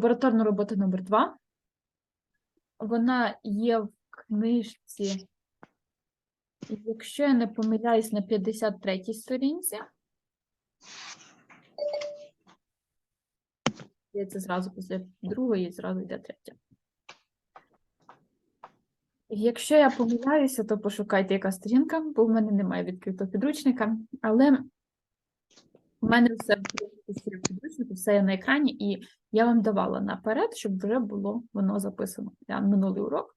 лабораторна робота номер 2. Вона є в книжці, якщо я не помиляюсь, на 53-й сторінці. Це зразу після другої, зразу йде третя. Якщо я помиляюся, то пошукайте, яка сторінка, бо в мене немає відкритого підручника, але в мене все в все є на екрані, і я вам давала наперед, щоб вже було воно записано. Я минулий урок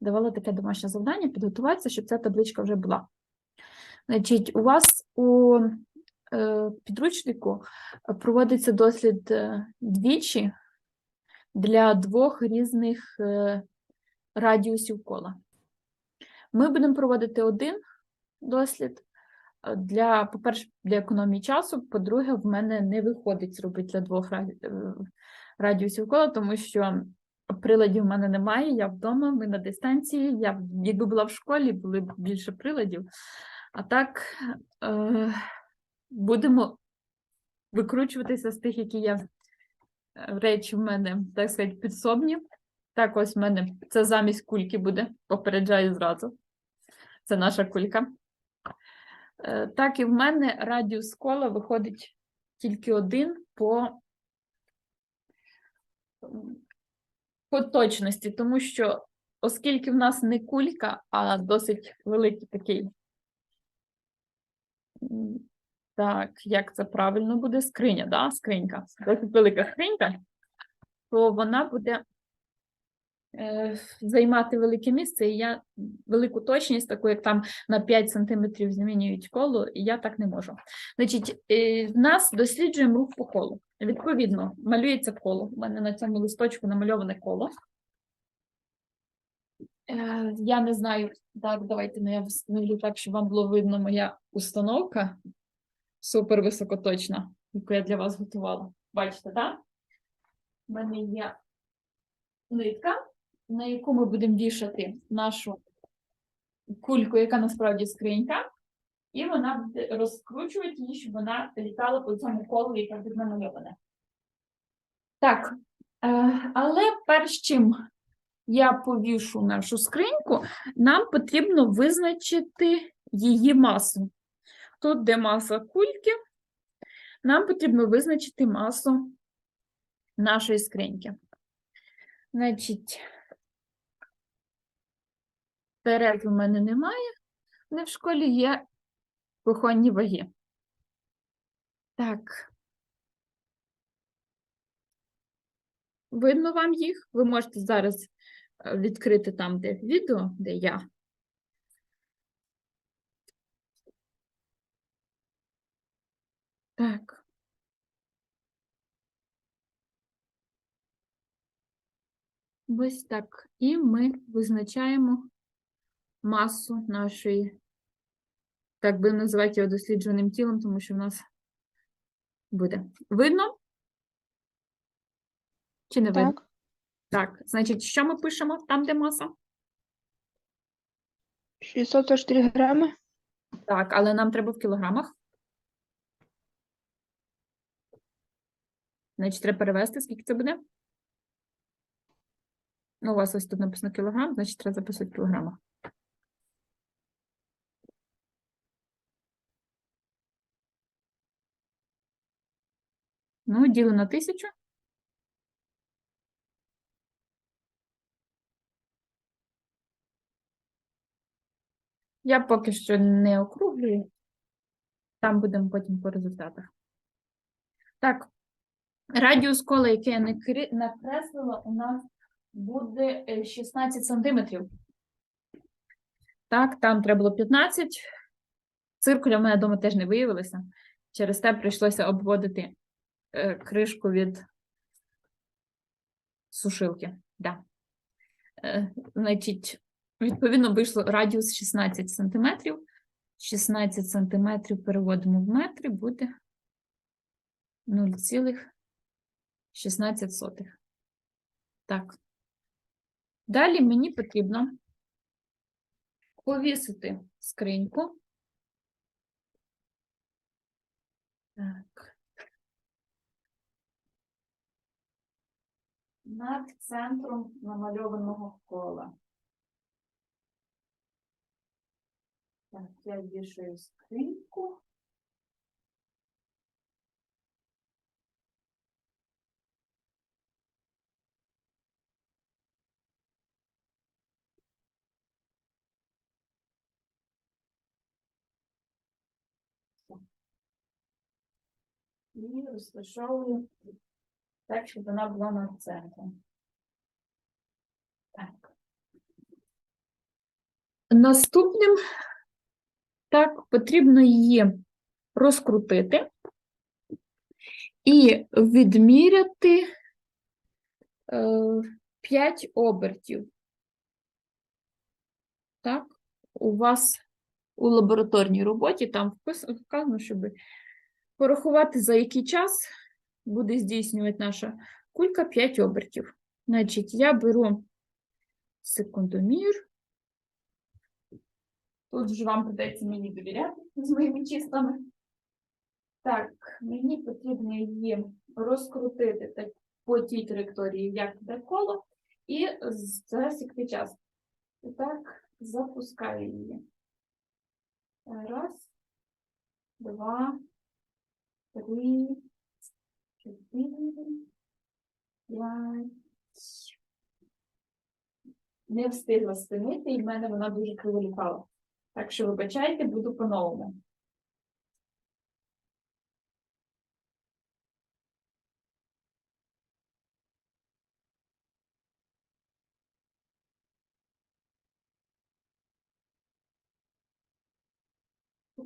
давала таке домашнє завдання, підготуватися, щоб ця табличка вже була. Значить, у вас у е, підручнику проводиться дослід е, двічі для двох різних е, радіусів кола. Ми будемо проводити один дослід для, по-перше, для економії часу, по-друге, в мене не виходить зробити для двох е, радіусів кола, тому що приладів в мене немає, я вдома, ми на дистанції. Я, якби була в школі, були б більше приладів. А так е, будемо викручуватися з тих, які я е, речі в мене, так сказати, підсобні. Так, ось в мене це замість кульки буде, попереджаю зразу. Це наша кулька. Е, Так, і в мене радіус кола виходить тільки один по, по точності, тому що, оскільки в нас не кулька, а досить великий такий. Так, як це правильно буде? Скриня, да? Скринька. Досить велика скринька, то вона буде займати велике місце, і я велику точність, таку як там на 5 см змінюють коло, і я так не можу. Значить, е, в нас досліджуємо рух по колу. Відповідно, малюється коло. У мене на цьому листочку намальоване коло. Е, Я не знаю, так, давайте ну, я встановлю так, щоб вам було видно моя установка супер високоточна, яку я для вас готувала. Бачите, так? У мене є нитка, на яку ми будемо вішати нашу кульку, яка насправді скринька, і вона буде розкручувати її, щоб вона літала по цьому колу, яке буде намальоване. Так, е, але перш чим я повішу нашу скриньку, нам потрібно визначити її масу. Тут, де маса кульки, нам потрібно визначити масу нашої скриньки. Значить, Терез у мене немає, але в школі є кухонні ваги. Так. Видно вам їх? Ви можете зараз е, відкрити там, де відео, де я. Так. Ось так. І ми визначаємо масу нашої, так би називати його досліджуваним тілом, тому що в нас буде. Видно? Чи не видно? Так, Так, значить, що ми пишемо там, де маса? 644 грами. Так, але нам треба в кілограмах. Значить, треба перевести, скільки це буде? Ну, у вас ось тут написано кілограм, значить, треба записати в кілограмах. Ну, ділимо на тисячу. Я поки що не округлюю. Там будемо потім по результатах. Так, радіус кола, який я накреслила, у нас буде е, 16 сантиметрів. Так, там треба було 15. Циркуля в мене вдома теж не виявилося. Через те прийшлося обводити е, кришку від сушилки. Да. Е, значить, відповідно, вийшло радіус 16 сантиметрів. 16 сантиметрів переводимо в метри, буде 0,16. Так. Далі мені потрібно повісити скриньку. Так. Над центром намальованого кола. Так, я вішаю скриньку. І розташовую так, щоб вона була над центром. Так. Наступним так потрібно її розкрутити і відміряти е, 5 обертів. Так, у вас у лабораторній роботі там вказано, щоб порахувати, за який час буде здійснювати наша кулька 5 обертів. Значить, я беру секундомір. Тут вже вам придеться мені довіряти з моїми числами. Так, мені потрібно її розкрутити так, по тій траєкторії, як йде коло, і засікти час. І так, запускаю її. Раз, два, три, чотири. Не встигла спинити, і в мене вона дуже криво літала. Так що, вибачайте, буду по-новому.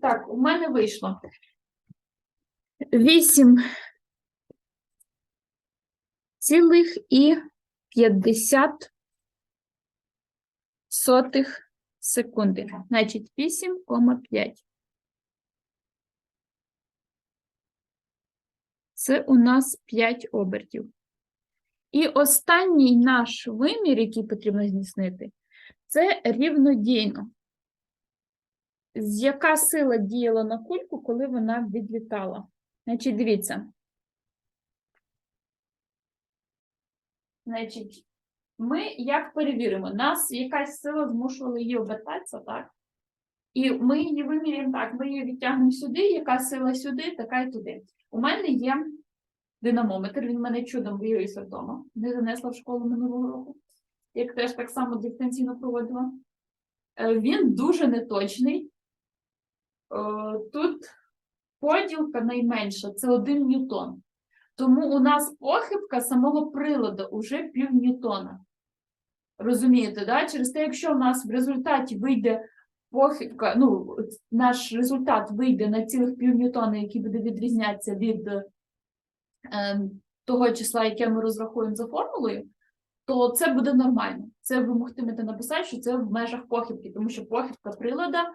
Так, у мене вийшло. Вісім Цілих і 50 сотих секунди. Значить, 8,5. Це у нас 5 обертів. І останній наш вимір, який потрібно здійснити, це рівнодійно. З яка сила діяла на кульку, коли вона відлітала? Значить, дивіться, Значить, ми як перевіримо? Нас якась сила змушувала її обертатися, так? І ми її виміряємо так, ми її відтягнемо сюди, яка сила сюди, така й туди. У мене є динамометр, він мене чудом виявився вдома. Не занесла в школу минулого року, як теж так само дистанційно проводила. Е, Він дуже неточний. Е, Тут поділка найменша це 1 ньютон. Тому у нас похибка самого приладу уже пів ньютона. Розумієте, да? Через те, якщо у нас в результаті вийде похибка, ну, наш результат вийде на цілих пів ньютона, який буде відрізнятися від е, того числа, яке ми розрахуємо за формулою, то це буде нормально. Це ви могтимете написати, що це в межах похибки, тому що похибка прилада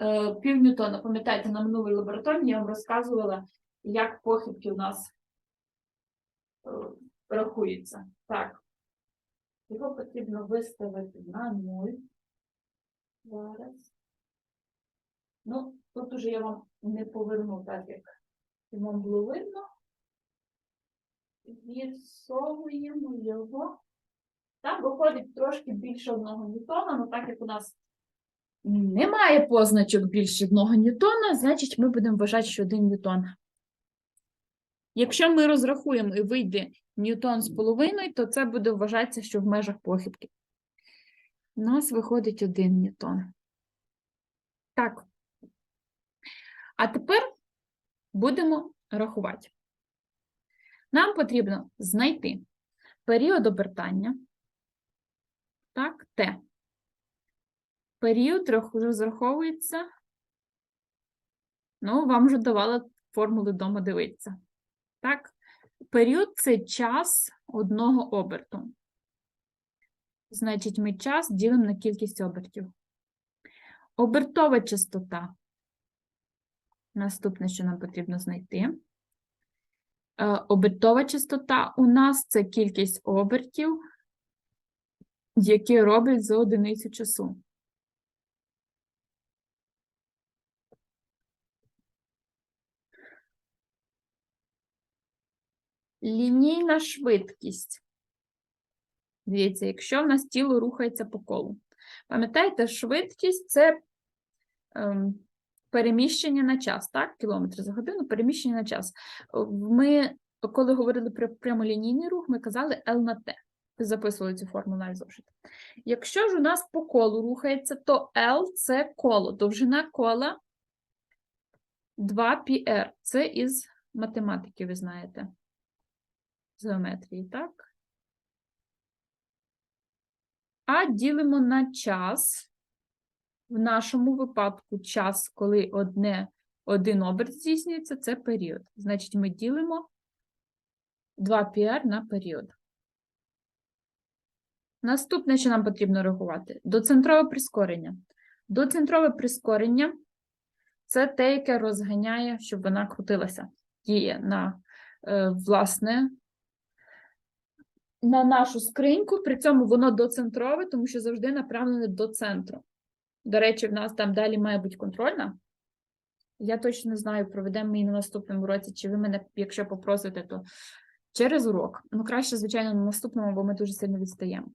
е, пів ньютона. Пам'ятаєте, на минулій лабораторії я вам розказувала, як похибки у нас е, рахуються. Так. Його потрібно виставити на 0. Зараз. Ну, тут уже я вам не поверну так, як вам було видно. Відсовуємо його. Там виходить трошки більше одного ньютона, але так як у нас немає позначок більше одного ньютона, значить ми будемо вважати, що один ньютон. Якщо ми розрахуємо і вийде ньютон з половиною, то це буде вважатися, що в межах похибки. У нас виходить один ньютон. Так. А тепер будемо рахувати. Нам потрібно знайти період обертання, так, Т. Період розраховується, ну, вам вже давала формули вдома дивитися. Так, період це час одного оберту. Значить, ми час ділимо на кількість обертів. Обертова частота. Наступне, що нам потрібно знайти. Е, Обертова частота у нас це кількість обертів, які роблять за одиницю часу. Лінійна швидкість. Дивіться, якщо в нас тіло рухається по колу. Пам'ятаєте, швидкість це ем, переміщення на час, так? Кілометри за годину, переміщення на час. Ми, коли говорили про прямолінійний рух, ми казали L на T. Записували цю формулу навіть зошит. Якщо ж у нас по колу рухається, то L це коло, довжина кола 2πr. Це із математики, ви знаєте, з геометрії, так? А ділимо на час. В нашому випадку час, коли одне, один оберт здійснюється, це період. Значить, ми ділимо 2πr на період. Наступне, що нам потрібно рахувати, доцентрове прискорення. Доцентрове прискорення це те, яке розганяє, щоб вона крутилася. Діє на, е, власне, на нашу скриньку, при цьому воно доцентрове, тому що завжди направлене до центру. До речі, в нас там далі має бути контрольна. Я точно не знаю, проведемо ми її на наступному році, чи ви мене, якщо попросите, то через урок. Ну, краще, звичайно, на наступному, бо ми дуже сильно відстаємо.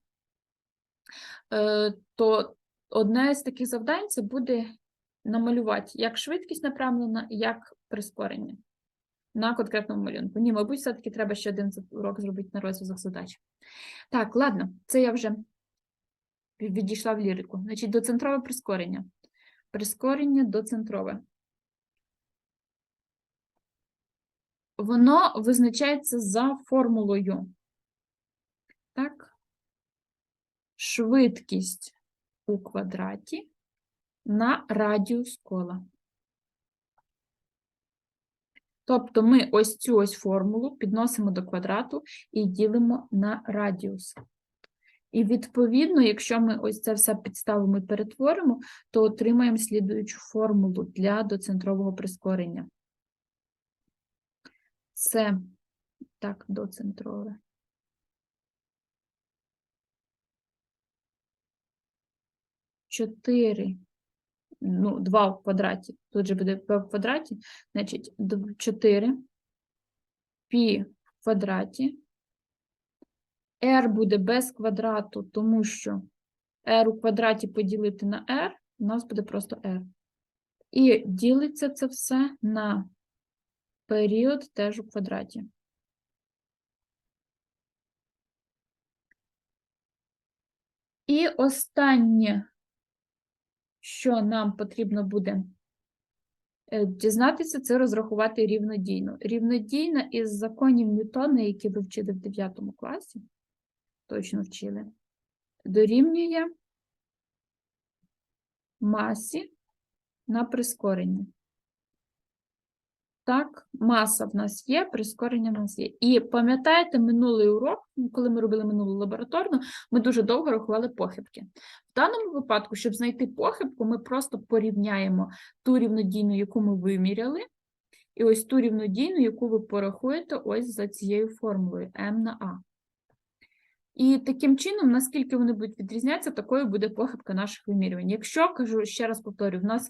Е, то одне з таких завдань це буде намалювати як швидкість направлена, як прискорення на конкретному малюнку. Ні, мабуть, все-таки треба ще один урок зробити на розв'язок задач. Так, ладно, це я вже відійшла в лірику. Значить, доцентрове прискорення. Прискорення доцентрове. Воно визначається за формулою. Так? Швидкість у квадраті на радіус кола. Тобто ми ось цю ось формулу підносимо до квадрату і ділимо на радіус. І відповідно, якщо ми ось це все підставимо і перетворимо, то отримаємо слідуючу формулу для доцентрового прискорення. Це так, доцентрове. Чотири, ну, 2 в квадраті, тут же буде p в квадраті, значить, 4 пі в квадраті. r буде без квадрату, тому що r у квадраті поділити на r, у нас буде просто r. І ділиться це все на період теж у квадраті. І останнє, що нам потрібно буде е, дізнатися, це розрахувати рівнодійно. Рівнодійна із законів Ньютона, які ви вчили в 9 класі, точно вчили, дорівнює масі на прискорення. Так, маса в нас є, прискорення в нас є. І пам'ятаєте, минулий урок, коли ми робили минулу лабораторну, ми дуже довго рахували похибки. В даному випадку, щоб знайти похибку, ми просто порівняємо ту рівнодійну, яку ми виміряли, і ось ту рівнодійну, яку ви порахуєте ось за цією формулою m на a. І таким чином, наскільки вони будуть відрізнятися, такою буде похибка наших вимірювань. Якщо, кажу, ще раз повторю, в нас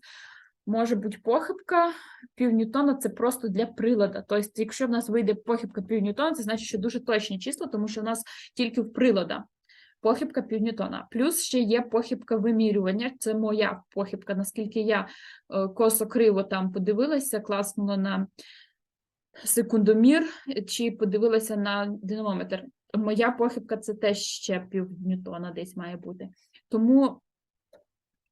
може бути похибка півньютона, це просто для прилада. Тобто, якщо в нас вийде похибка півньютона, це значить, що дуже точні числа, тому що в нас тільки в прилада похибка півньютона. Плюс ще є похибка вимірювання, це моя похибка, наскільки я е, косо-криво там подивилася, класнула на секундомір чи подивилася на динамометр. Моя похибка це теж ще півньютона десь має бути. Тому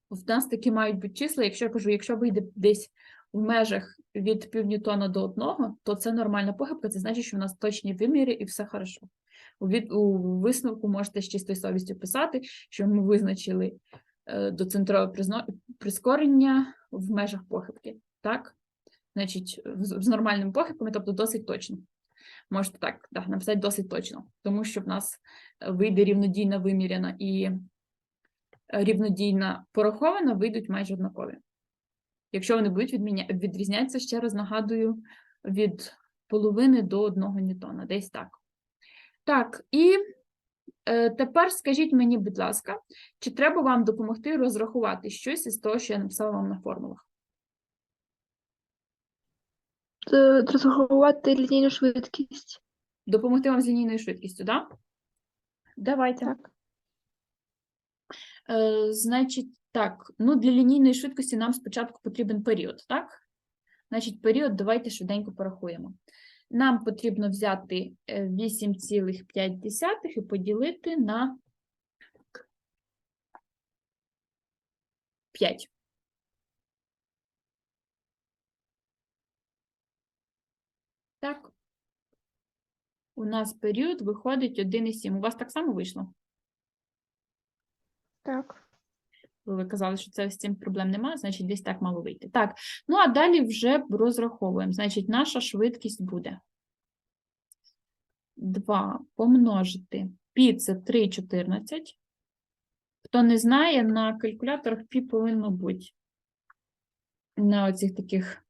в нас такі мають бути числа. Якщо я кажу, якщо вийде десь в межах від півньютона до одного, то це нормальна похибка, це значить, що в нас точні виміри і все хорошо. У, від, у висновку можете з чистою совістю писати, що ми визначили е, доцентрове прискорення в межах похибки. Так? Значить, з, нормальними похибками, тобто досить точно. Можете так да, написати досить точно, тому що в нас е, вийде рівнодійна виміряна і рівнодійна порахована, вийдуть майже однакові. Якщо вони будуть відміня... відрізнятися, ще раз нагадую, від половини до одного ньютона, десь так. Так, і е, тепер скажіть мені, будь ласка, чи треба вам допомогти розрахувати щось із того, що я написала вам на формулах? Розрахувати лінійну швидкість. Допомогти вам з лінійною швидкістю, так? давайте. Так. Е, значить, так, ну для лінійної швидкості нам спочатку потрібен період, так? Значить, період давайте швиденько порахуємо. Нам потрібно взяти е, 8,5 і поділити на 5. Так. У нас період виходить 1,7. У вас так само вийшло? Так. Ви казали, що це з цим проблем немає, значить, десь так мало вийти. Так, ну а далі вже розраховуємо. Значить, наша швидкість буде 2 помножити пі це 3,14. Хто не знає, на калькуляторах пі повинно бути на оцих таких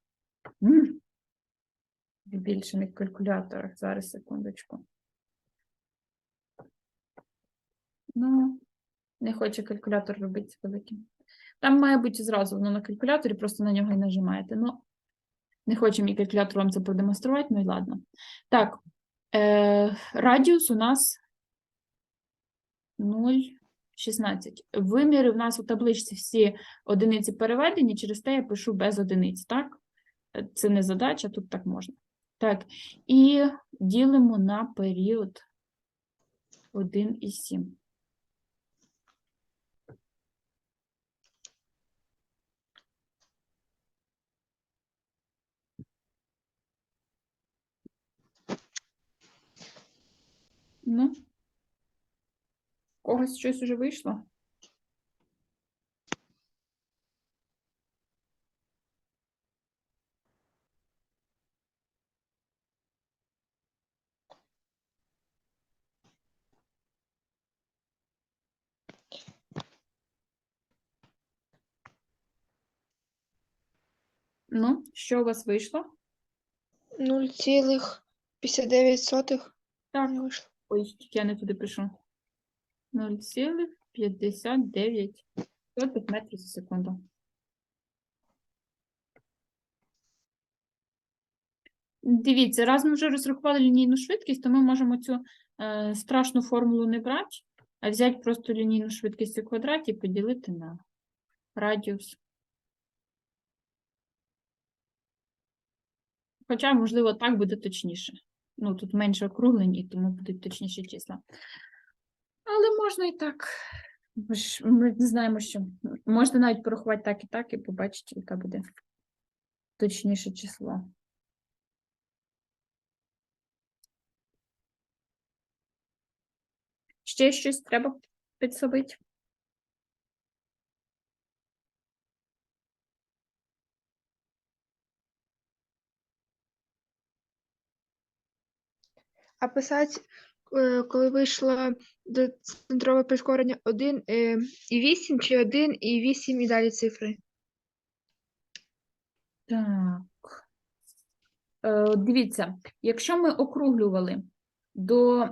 збільшених калькуляторах. Зараз, секундочку. Ну, не хоче калькулятор робити великим. Там має бути зразу воно на калькуляторі, просто на нього і нажимаєте. Ну, не хоче мій калькулятор вам це продемонструвати, ну і ладно. Так, е, радіус у нас 0,16. Виміри в нас у табличці всі одиниці переведені, через те я пишу без одиниць, так? Це не задача, тут так можна. Так, і ділимо на період 1,7. Ну, когось щось уже вийшло? Ну, що у вас вийшло? 0,59 Так, не вийшло. Ой, тільки я не туди пишу. 0,59 метрів за секунду. Дивіться, раз ми вже розрахували лінійну швидкість, то ми можемо цю е, страшну формулу не брати, а взяти просто лінійну швидкість у квадраті і поділити на радіус. Хоча, можливо, так буде точніше. Ну, тут менше округлень, і тому будуть точніші числа. Але можна і так. Ми ж ми знаємо, що можна навіть порахувати так і так, і побачити, яке буде точніше число. Ще щось треба підсобити? А писати, е, коли вийшло до центрове прискорення 1 е, і 8, чи 1 і 8 і далі цифри? Так. Е, дивіться, якщо ми округлювали до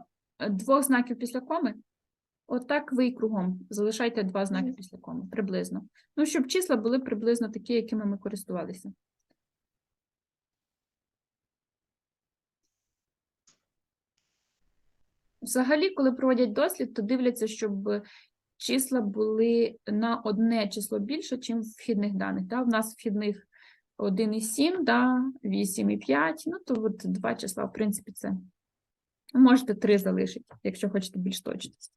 двох знаків після коми, отак ви і кругом залишайте два знаки після коми, приблизно. Ну, щоб числа були приблизно такі, якими ми користувалися. Взагалі, коли проводять дослід, то дивляться, щоб числа були на одне число більше, ніж вхідних даних. Да? У нас вхідних 1,7, да? 8,5, ну то от два числа, в принципі, це. Можете три залишити, якщо хочете більш точність.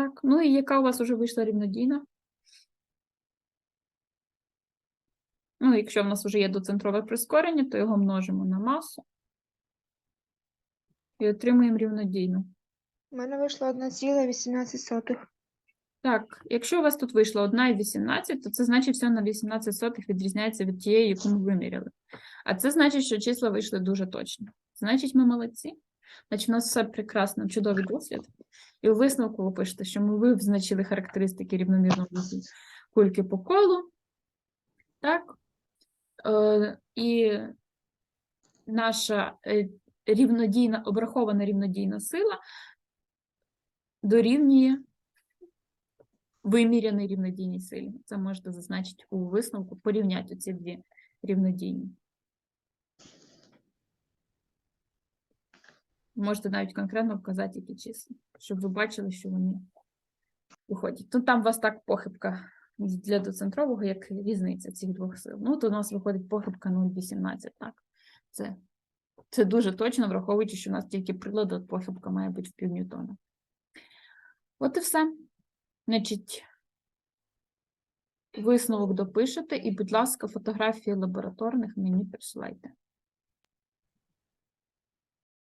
Так, ну і яка у вас вже вийшла рівнодійна? Ну, якщо в нас вже є доцентрове прискорення, то його множимо на масу і отримуємо рівнодійну. У мене вийшло 1,18. Так, якщо у вас тут вийшло 1,18, то це значить, все на 18 сотих відрізняється від тієї, яку ми виміряли. А це значить, що числа вийшли дуже точно. Значить, ми молодці. Значить, у нас все прекрасно, чудовий досвід. І у висновку ви пишете, що ми визначили характеристики рівномірного кульки по колу. Так. Е, і наша е, рівнодійна, обрахована рівнодійна сила дорівнює виміряній рівнодійній силі. Це можете зазначити у висновку, порівняти ці дві рівнодійні. Можете навіть конкретно вказати, які числа, щоб ви бачили, що вони виходять. Ну, там у вас так похибка для доцентрового, як різниця цих двох сил. Ну, то у нас виходить похибка 0,18, так. Це, це дуже точно, враховуючи, що у нас тільки прилад, похибка має бути в півньютона. От і все. Значить, висновок допишете, і, будь ласка, фотографії лабораторних мені присилайте.